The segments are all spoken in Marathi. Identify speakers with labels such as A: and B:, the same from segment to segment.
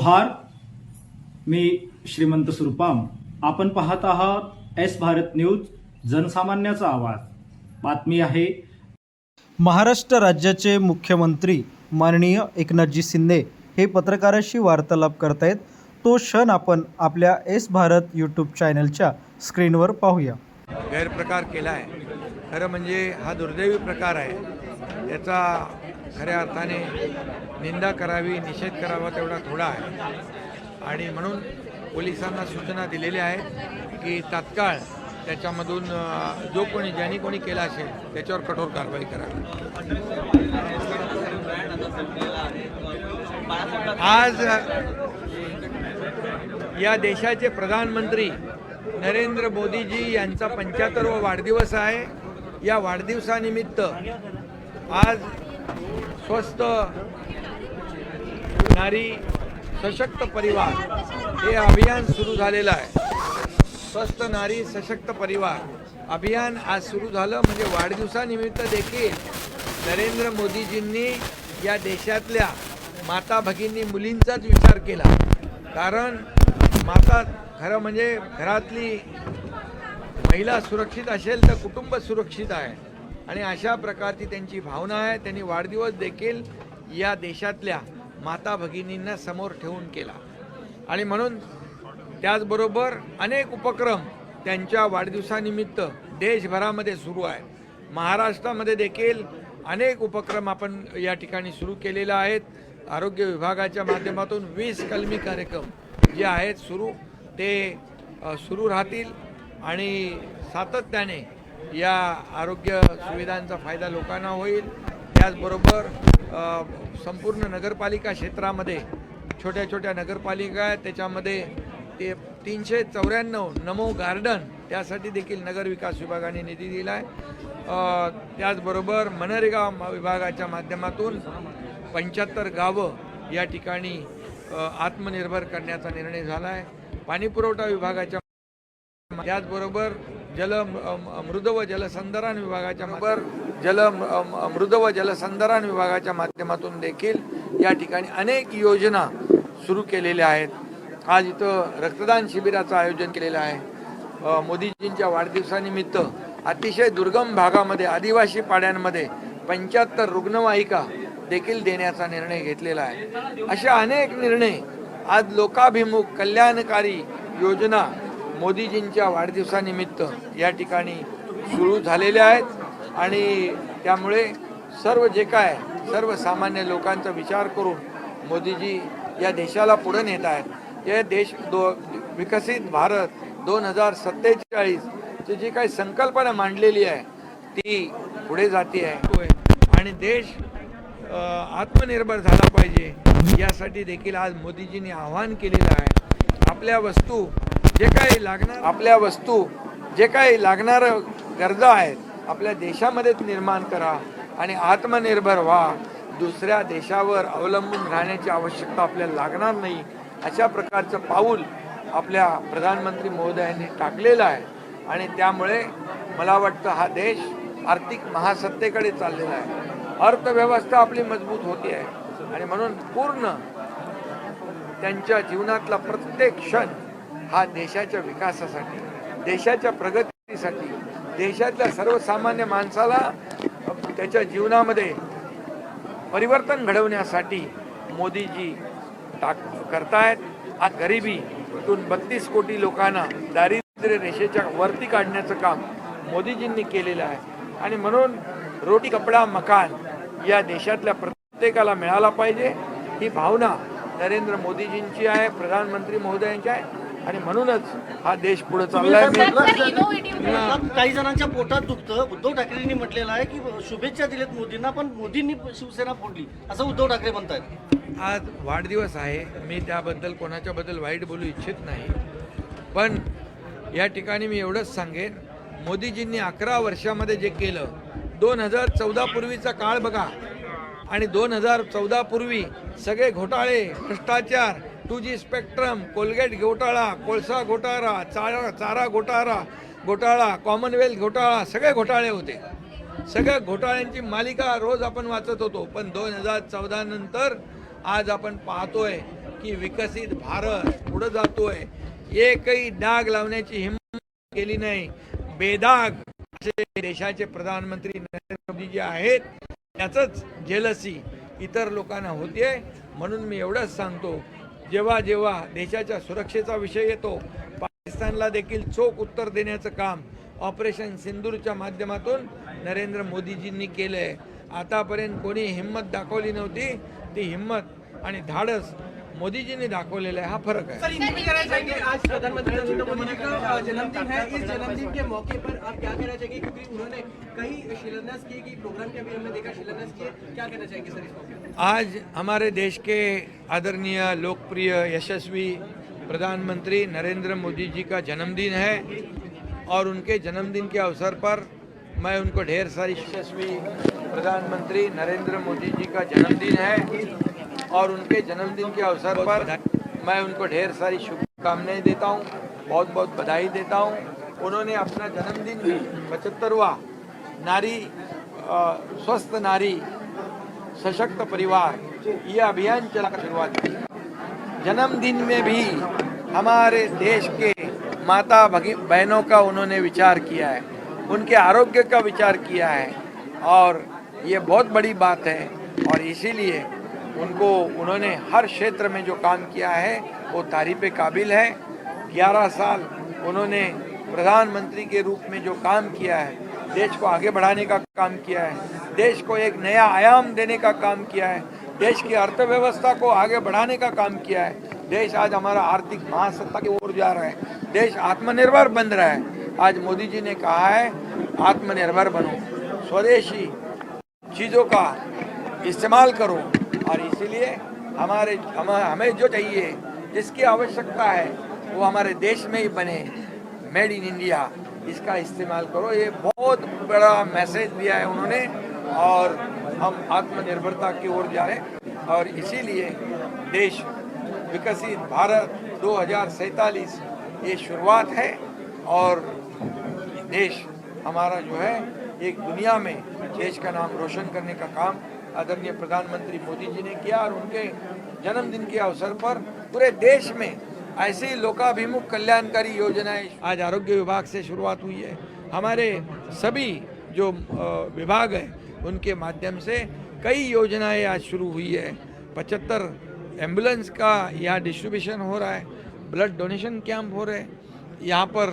A: जोहार मी श्रीमंत सुरपाम. आपण पाहत आहात एस भारत न्यूज जनसामान्याचा आवाज. बातमी आहे.
B: महाराष्ट्र राज्याचे मुख्यमंत्री माननीय एकनाथजी शिंदे हे पत्रकाराशी वार्तालाप करतायत. तो क्षण आपण आपल्या एस भारत यूट्यूब चॅनलच्या स्क्रीनवर पाहूया.
C: गैरप्रकार केला आहे. खरं म्हणजे हा दुर्दैवी प्रकार आहे. याचा खऱ्या अर्थाने निंदा करावी निषेध करावा तेवढा थोडा आहे. आणि म्हणून पोलिसांना सूचना दिलेल्या आहेत की तात्काळ त्याच्यामधून जो कोणी ज्यांनी कोणी केला असेल त्याच्यावर कठोर कारवाई करावी आज या देशाचे प्रधानमंत्री नरेंद्र मोदीजी यांचा पंच्याहत्तरवा वाढदिवस आहे. या वाढदिवसानिमित्त आज स्वस्त नारी सशक्त परिवार हे अभियान सुरू झालेलं आहे. स्वस्त नारी सशक्त परिवार अभियान आज सुरू झालं म्हणजे वाढदिवसानिमित्त देखील नरेंद्र मोदीजींनी या देशातल्या माता भगिनी मुलींचाच विचार केला. कारण माता खरं म्हणजे घरातली महिला सुरक्षित असेल तर कुटुंब सुरक्षित आहे. आणि अशा प्रकारची त्यांची भावना आहे. त्यांनी वाढदिवस देखील या देशातल्या माता भगिनींना समोर ठेवून केला. आणि म्हणून त्याचबरोबर अनेक उपक्रम त्यांच्या वाढदिवसानिमित्त देशभरामध्ये सुरू आहेत. महाराष्ट्रामध्ये देखील अनेक उपक्रम आपण या ठिकाणी सुरू केलेले आहेत. आरोग्य विभागाच्या माध्यमातून वीस कलमी कार्यक्रम जे आहेत सुरू ते सुरू राहतील आणि सातत्याने या आरोग्य सुविधांचा फायदा लोकांना होईल. त्याचबरोबर संपूर्ण नगरपालिका क्षेत्रामध्ये छोट्या छोट्या नगरपालिका आहेत. त्याच्यामध्ये ते तीनशे चौऱ्याण्णव नमो गार्डन त्यासाठी देखील नगरविकास विभागाने निधी दिला आहे त्याचबरोबर मनरेगा म- विभागाच्या माध्यमातून पंच्याहत्तर गावं या ठिकाणी आत्मनिर्भर करण्याचा निर्णय झाला आहे पाणीपुरवठा विभागाच्या त्याचबरोबर जल मृद व जलसंधारण विभागाच्या बरोबर. जल मृद व जलसंधारण विभागाच्या माध्यमातून देखील या ठिकाणी अनेक योजना सुरू केलेल्या आहेत. आज इथं रक्तदान शिबिराचं आयोजन केलेलं आहे. मोदीजींच्या वाढदिवसानिमित्त अतिशय दुर्गम भागामध्ये आदिवासी पाड्यांमध्ये पंच्याहत्तर रुग्णवाहिका देखील देण्याचा निर्णय घेतलेला आहे. अशा अनेक निर्णय आज लोकाभिमुख कल्याणकारी योजना मोदीजींच्या वाढदिवसानिमित्त या ठिकाणी सुरू झालेल्या आहेत. आणि त्यामुळे सर्व जे काय सर्वसामान्य लोकांचा विचार करून मोदीजी या देशाला पुढे नेत आहेत. हे देश दो विकसित भारत दोन हजार सत्तेचाळीसची जी काही संकल्पना मांडलेली आहे ती पुढे जाते आहे. आणि देश आत्मनिर्भर झाला पाहिजे यासाठी देखील आज मोदीजींनी आवाहन केलेलं आहे. आपल्या वस्तू जे काही लागणार आपल्या वस्तू जे काही लागणार गरजा आहेत आपल्या देशामध्येच निर्माण करा आणि आत्मनिर्भर व्हा. दुसऱ्या देशावर अवलंबून राहण्याची आवश्यकता आपल्याला लागणार नाही. अशा प्रकारचं पाऊल आपल्या प्रधानमंत्री महोदयांनी टाकलेलं आहे. आणि त्यामुळे मला वाटतं हा देश आर्थिक महासत्तेकडे चाललेला आहे. अर्थव्यवस्था आपली मजबूत होती आहे. आणि म्हणून पूर्ण त्यांच्या जीवनातला प्रत्येक क्षण हा देशाच्या विकासासाठी देशाच्या प्रगतीसाठी देशातल्या सर्वसामान्य माणसाला त्याच्या जीवनामध्ये परिवर्तन घडवण्यासाठी मोदीजी टाक करतायत. आज गरिबीतून बत्तीस कोटी लोकांना दारिद्र्य रेषेच्या वरती काढण्याचं काम मोदीजींनी केलेलं आहे. आणि म्हणून रोटी कपडा मकान या देशातल्या प्रत्येकाला मिळाला पाहिजे. ही भावना नरेंद्र मोदीजींची आहे प्रधानमंत्री महोदयांची आहे. आणि म्हणूनच हा देश पुढे चाललाय. मी
D: काही जणांच्या पोटात दुखतं. उद्धव ठाकरेंनी म्हटलेलं आहे की शुभेच्छा दिल्यात मोदींना पण मोदींनी शिवसेना फोडली. असं उद्धव ठाकरे म्हणतायत.
C: आज वाढदिवस आहे. मी त्याबद्दल कोणाच्याबद्दल वाईट बोलू इच्छित नाही. पण या ठिकाणी मी एवढंच सांगेन. मोदीजींनी अकरा वर्षामध्ये जे केलं दोन हजार चौदा पूर्वीचा काळ बघा. आणि दोन हजार चौदा पूर्वी सगळे घोटाळे भ्रष्टाचार टू जी स्पेक्ट्रम कोलगेट घोटाळा कोळसा घोटाळा चारा चारा घोटाळा घोटाळा कॉमनवेल्थ घोटाळा सगळे घोटाळे होते. सगळ्या घोटाळ्यांची मालिका रोज आपण वाचत होतो पण दोन हजार चौदा नंतर आज आपण पाहतोय की विकसित भारत पुढं जातोय. एकही डाग लावण्याची हिंमत केली नाही. बेदाग असे देशाचे प्रधानमंत्री नरेंद्र मोदी जे आहेत. त्याचंच जेलसी इतर लोकांना होते म्हणून मी एवढंच सांगतो जेव्हा जेव्हा देशाच्या सुरक्षेचा विषय येतो पाकिस्तानला देखील चोख उत्तर देण्याचं काम ऑपरेशन सिंदूरच्या माध्यमातून नरेंद्र मोदीजींनी केलं आहे आतापर्यंत कोणी हिंमत दाखवली नव्हती. ती हिंमत आणि धाडस मोदीजींनी दाखवलेलं आहे हा फरक आहे.
E: सर इनपुट कहना चाहेंगे आज प्रधानमंत्री नरेंद्र मोदी जी का अ, जन्मदिन है। इस जन्मदिन के मौके पर आप क्या कहना चाहेंगे? क्योंकि उन्होंने कई शिलान्यास किए कि प्रोग्राम के भी हमने देखा शिलान्यास किए। क्या कहना चाहेंगे सर इस मौके
C: आज हमारे देश के आदरणीय लोकप्रिय यशस्वी प्रधानमंत्री नरेंद्र मोदी जी का जन्मदिन है और उनके जन्मदिन के अवसर पर मैं उनको ढेर सारी यशस्वी प्रधानमंत्री नरेंद्र मोदी जी का जन्मदिन है। और उनके जन्मदिन के अवसर पर मैं उनको ढेर सारी शुभकामनाएँ देता हूँ बहुत बहुत बधाई देता हूँ। उन्होंने अपना जन्मदिन भी पचहत्तरवा नारी स्वस्थ नारी सशक्त परिवार ये अभियान चला शुरुआत की। जन्मदिन में भी हमारे देश के माता भगी बहनों का उन्होंने विचार किया है उनके आरोग्य का विचार किया है और ये बहुत बड़ी बात है और इसीलिए उनको, उन्होंने हर क्षेत्र में जो काम किया है, वो तारीफ़ काबिल है। 11 साल उन्होंने प्रधानमंत्री के रूप में जो काम किया है, देश को आगे बढ़ाने का काम किया है, देश को एक नया आयाम देने का काम किया है, देश की अर्थव्यवस्था को आगे बढ़ाने का काम किया है। देश आज हमारा आर्थिक महासत्ता की ओर जा रहा है। देश आत्मनिर्भर बन रहा है। आज मोदी जी ने कहा है, आत्मनिर्भर बनो। स्वदेशी चीज़ों का इस्तेमाल करो। और इसीलिए हमारे हम, हमें जो चाहिए जिसकी आवश्यकता है वो हमारे देश में ही बने मेड इन इंडिया। इसका इस्तेमाल करो। ये बहुत बड़ा मैसेज दिया है उन्होंने और हम आत्मनिर्भरता की ओर जा रहे और इसीलिए देश विकसित भारत दो ये शुरुआत है और देश हमारा जो है एक दुनिया में देश का नाम रोशन करने का काम आदरणीय प्रधानमंत्री मोदी जी ने किया और उनके जन्मदिन के अवसर पर पूरे देश में ऐसी लोकाभिमुख कल्याणकारी योजनाएँ आज आरोग्य विभाग से शुरुआत हुई है। हमारे सभी जो विभाग हैं, उनके माध्यम से कई योजनाएँ आज शुरू हुई है। पचहत्तर एंबुलेंस का यहाँ डिस्ट्रीब्यूशन हो रहा है, ब्लड डोनेशन कैंप हो रहे हैं। यहाँ पर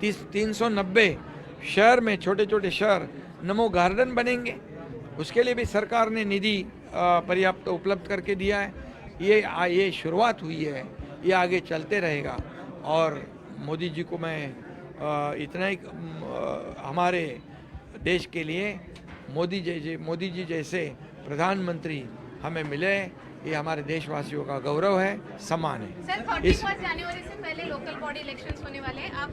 C: तीस, तीन सौ नब्बे शहर में छोटे छोटे शहर नमो गार्डन बनेंगे। उसके लिए भी सरकार ने निधि पर्याप्त उपलब्ध करके दिया है। ये आ- ये शुरुआत हुई है। ये आगे चलते रहेगा। और मोदी जी को मैं इतना ही हमारे देश के लिए मोदी जैसे मोदी जी जैसे प्रधानमंत्री हमें मिले। ये हमारे देशवासियों का गौरव है सम्मान है।
F: सर
C: इस
F: जनवरी से पहले लोकल बॉडी इलेक्शंस होने वाले हैं। आप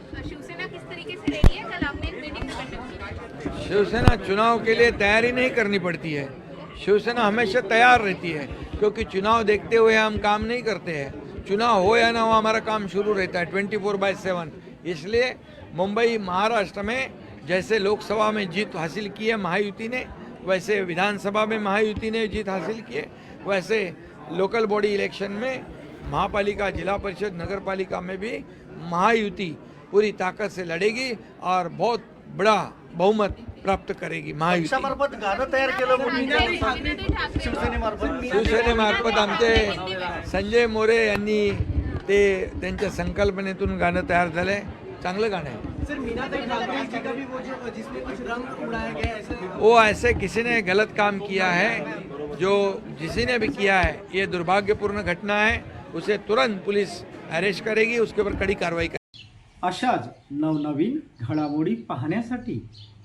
F: शिवसेना
C: चुनाव के लिए तैयारी नहीं करनी पड़ती है। शिवसेना हमेशा तैयार रहती है, क्योंकि चुनाव देखते हुए हम काम नहीं करते हैं। चुनाव हो या ना हो, हमारा काम शुरू रहता है, ट्वेंटी फोर बाई सेवन। इसलिए मुंबई, महाराष्ट्र में जैसे लोकसभा में जीत हासिल की है महायुति ने, वैसे विधानसभा में महायुति ने जीत हासिल की है, वैसे लोकल बॉडी इलेक्शन में महापालिका, जिला परिषद नगर पालिका में भी महायुति पूरी ताकत से लड़ेगी और बहुत बड़ा बहुमत प्राप्त करेगी महायुति.
D: पक्षामार्फत गाणं तयार केलं शिवसेनेमार्फत.
C: शिवसेनेमार्फत आमचे संजय मोरे यांनी ते त्यांच्या संकल्पनेतून गाणं तयार झालंय. चांगलं गाणं आहे.
E: सर मीना ठाकरे जी का भी वो जो जिसमें कुछ रंग उड़ाया गया है ऐसा
C: वो ऐसे किसी ने गलत काम किया है जो किसी ने भी किया है ये दुर्भाग्यपूर्ण घटना है उसे तुरंत पुलिस अरेस्ट करेगी उसके ऊपर कड़ी कार्रवाई करेगी।
A: अशाच नवनवीन घडामोडी पाहण्यासाठी